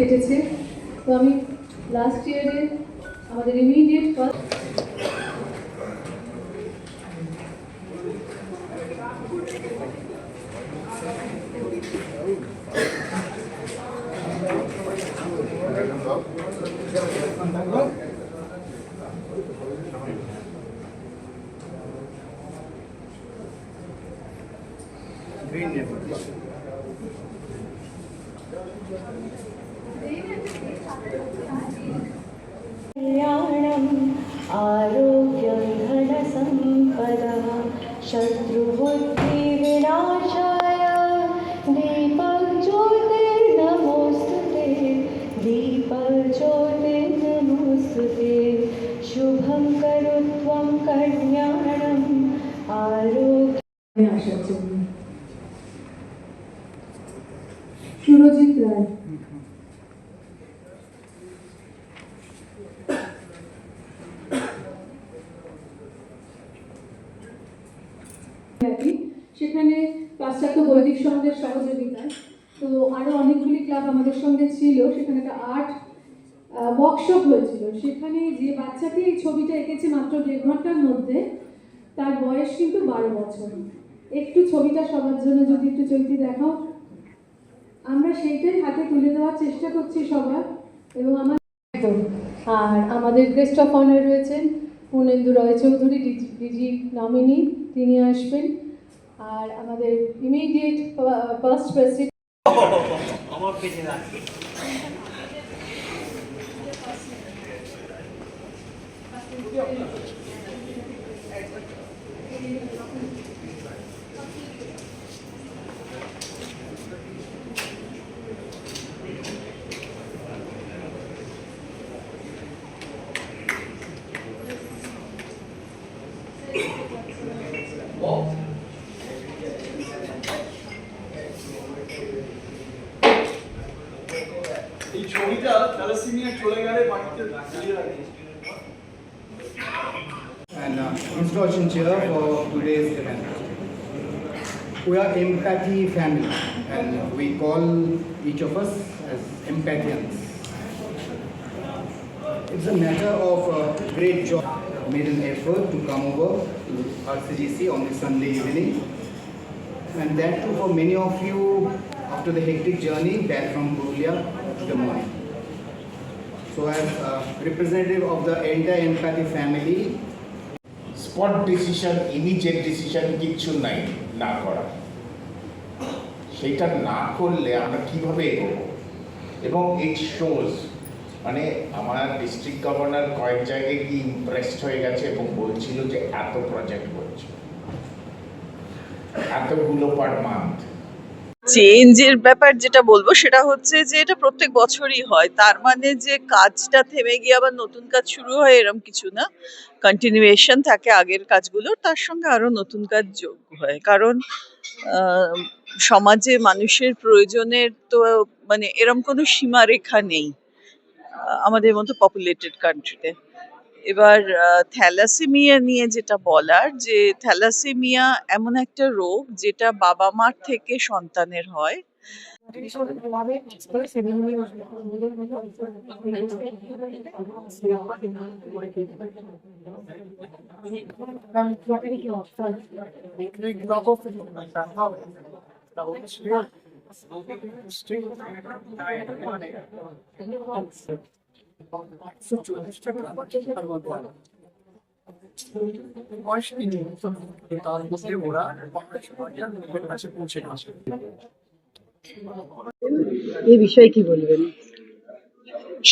কেটেছে তো আমি লাস্ট ইয়ারে আমাদের immediate first green neighbor. Surajit Roy. সেখানে পাশ্চাত্য বৈদিক সঙ্গের সহযোগিতায়। তো আরও অনেকগুলি ক্লাব আমাদের সঙ্গে ছিল, সেখানে একটা আর্ট ওয়ার্কশপ হয়েছিল। সেখানে যে বাচ্চাকে এই ছবিটা এঁকেছে মাত্র দেড় ঘণ্টার মধ্যে, তার বয়স কিন্তু বারো বছর। একটু ছবিটা সবার জন্য যদি একটু চলতি দেখাও। আমরা সেইটাই হাতে তুলে দেওয়ার চেষ্টা করছি সবার এবং আমার। আর আমাদের গেস্ট অফ অনার রয়েছেন পূর্ণেন্দু রয় চৌধুরী ডিজি নমিনি তিনি আসবেন। আর আমাদের ইমিডিয়েট ফার্স্ট প্রেসিডেন্ট আমার পেছনে রাখবে এই ছবিটা থ্যালাসেমিয়া চলে গেলে বাড়িতে দাঁড়িয়ে রাখে and uh, introduction chair for today's event. We are Empathy Family and we call each of us as empathians. It's a matter of uh, great joy, made an effort to come over to RCGC on this Sunday evening. And that too for many of you after the hectic journey back from Purulia To morning. So as uh, representative of the entire Empathy family, spot decision immediate decision কিচ্ছু নাই না করা। সেটা না করলে আমরা কীভাবে এগোবো? এবং ইট শোজ মানে আমার ডিস্ট্রিক্ট গভর্নর কয়েক জায়গায় কি ইমপ্রেসড হয়ে গেছে এবং বলছিল যে এত প্রজেক্ট করছে। এতগুলো পার মান্থ চেঞ্জের ব্যাপার যেটা বলব, সেটা হচ্ছে যে এটা প্রত্যেক বছরই হয়। তার মানে যে কাজটা থেমে গিয়ে আবার নতুন কাজ শুরু হয় এরম কিছু না। কন্টিনিউয়েশন থাকে আগের কাজগুলোর তার সঙ্গে আরও নতুন কাজ যোগ হয়। কারণ সমাজে মানুষের প্রয়োজনের তো মানে এরম কোনো সীমারেখা নেই আমাদের মতো পপুলেটেড কান্ট্রিতে এবার থ্যালাসেমিয়া নিয়ে যেটা বলার যে থ্যালাসেমিয়া এমন একটা রোগ যেটা বাবা মার থেকে সন্তানের হয়।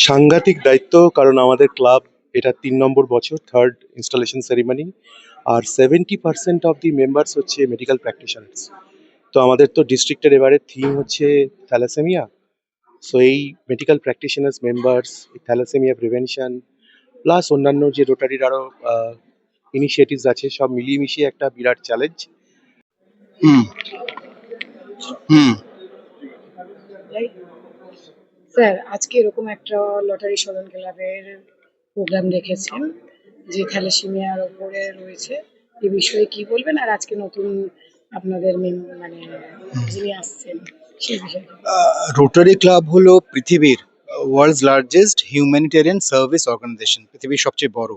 সাংঘাতিক দায়িত্ব, কারণ আমাদের ক্লাব এটা তিন নম্বর বছর third installation ceremony R seventy percent of the members হচ্ছে মেডিকেল প্র্যাকটিশনার্স তো আমাদের তো ডিস্ট্রিক্টের এবারে থিম হচ্ছে থ্যালাসেমিয়া সো এই medical practitioners members thalassemia prevention plus অন্যান্য যে রোটারির আরও ইনিশিয়েটিভস আছে সব মিলিয়ে মিশিয়ে একটা বিরাট চ্যালেঞ্জ Hmm. Hmm. স্যার আজকে এরকম একটা লটারি সদন ক্লাবের প্রোগ্রাম রেখেছেন যে থ্যালাসেমিয়ার ওপরে রয়েছে। এই বিষয়ে কি বলবেন? আর আজকে নতুন আপনাদের মানে যিনি আসছেন। রোটারি ক্লাব হলো পৃথিবীর world largest humanitarian service organisation পৃথিবীর সবচেয়ে বড়।